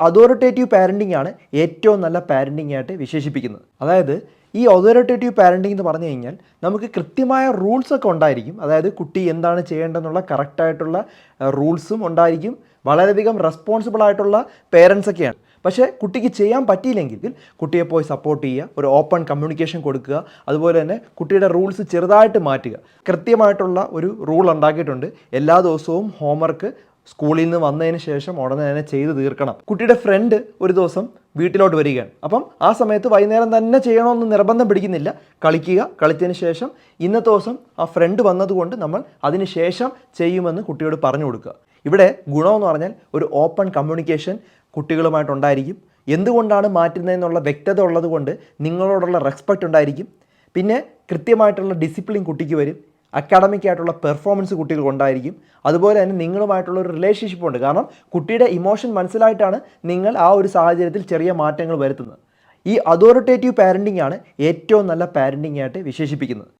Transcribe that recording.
Authoritative parenting ആണ് ഏറ്റവും നല്ല പാരന്റിംഗ് ആയിട്ട് വിശേഷിപ്പിക്കുന്നത്. അതായത് ഈ അതോറിറ്റേറ്റീവ് പാരന്റിംഗ് എന്ന് പറഞ്ഞു കഴിഞ്ഞാൽ നമുക്ക് കൃത്യമായ റൂൾസ് ഒക്കെ ഉണ്ടായിരിക്കും. അതായത് കുട്ടി എന്താണ് ചെയ്യേണ്ടതെന്നുള്ള കറക്റ്റായിട്ടുള്ള റൂൾസും ഉണ്ടായിരിക്കും. വളരെയധികം റെസ്പോൺസിബിൾ ആയിട്ടുള്ള പേരൻസ് ഒക്കെയാണ്. പക്ഷേ കുട്ടിക്ക് ചെയ്യാൻ പറ്റിയില്ലെങ്കിൽ കുട്ടിയെ പോയി സപ്പോർട്ട് ചെയ്യുക ഒരു ഓപ്പൺ കമ്മ്യൂണിക്കേഷൻ കൊടുക്കുക അതുപോലെ തന്നെ കുട്ടിയുടെ റൂൾസ് ചെറുതായിട്ട് മാറ്റുക. കൃത്യമായിട്ടുള്ള ഒരു റൂൾ ഉണ്ടാക്കിയിട്ടുണ്ട്. എല്ലാ ദിവസവും ഹോംവർക്ക് സ്കൂളിൽ നിന്ന് വന്നതിന് ശേഷം ഉടനെ തന്നെ ചെയ്ത് തീർക്കണം. കുട്ടിയുടെ ഫ്രണ്ട് ഒരു ദിവസം വീട്ടിലോട്ട് വരികയാണ്. അപ്പം ആ സമയത്ത് വൈകുന്നേരം തന്നെ ചെയ്യണമെന്ന് നിർബന്ധം പിടിക്കുന്നില്ല. കളിക്കുക. കളിച്ചതിന് ശേഷം ഇന്നത്തെ ദിവസം ആ ഫ്രണ്ട് വന്നതുകൊണ്ട് നമ്മൾ അതിന് ശേഷം ചെയ്യുമെന്ന് കുട്ടിയോട് പറഞ്ഞു കൊടുക്കുക. ഇവിടെ ഗുണമെന്ന് പറഞ്ഞാൽ ഒരു ഓപ്പൺ കമ്മ്യൂണിക്കേഷൻ കുട്ടികളുമായിട്ടുണ്ടായിരിക്കും എന്തുകൊണ്ടാണ് മാറ്റുന്നതെന്നുള്ള വ്യക്തത ഉള്ളതുകൊണ്ട് നിങ്ങളോടുള്ള റെസ്പെക്റ്റ് ഉണ്ടായിരിക്കും. പിന്നെ കൃത്യമായിട്ടുള്ള ഡിസിപ്ലിൻ കുട്ടിക്ക് വരും. അക്കാഡമിക് ആയിട്ടുള്ള പെർഫോമൻസ് കുട്ടികൾക്ക് ഉണ്ടായിരിക്കും. അതുപോലെ തന്നെ നിങ്ങളുമായിട്ടുള്ള ഒരു റിലേഷൻഷിപ്പ് ഉണ്ട്. കാരണം കുട്ടിയുടെ ഇമോഷൻ മനസ്സിലായിട്ടാണ് നിങ്ങൾ ആ ഒരു സാഹചര്യത്തിൽ ചെറിയ മാറ്റങ്ങൾ വരുത്തുന്നത്. ഈ അതോറിറ്റേറ്റീവ് പാരന്റിംഗ് ആണ് ഏറ്റവും നല്ല പാരന്റിംഗ് ആയിട്ട് വിശേഷിപ്പിക്കുന്നത്.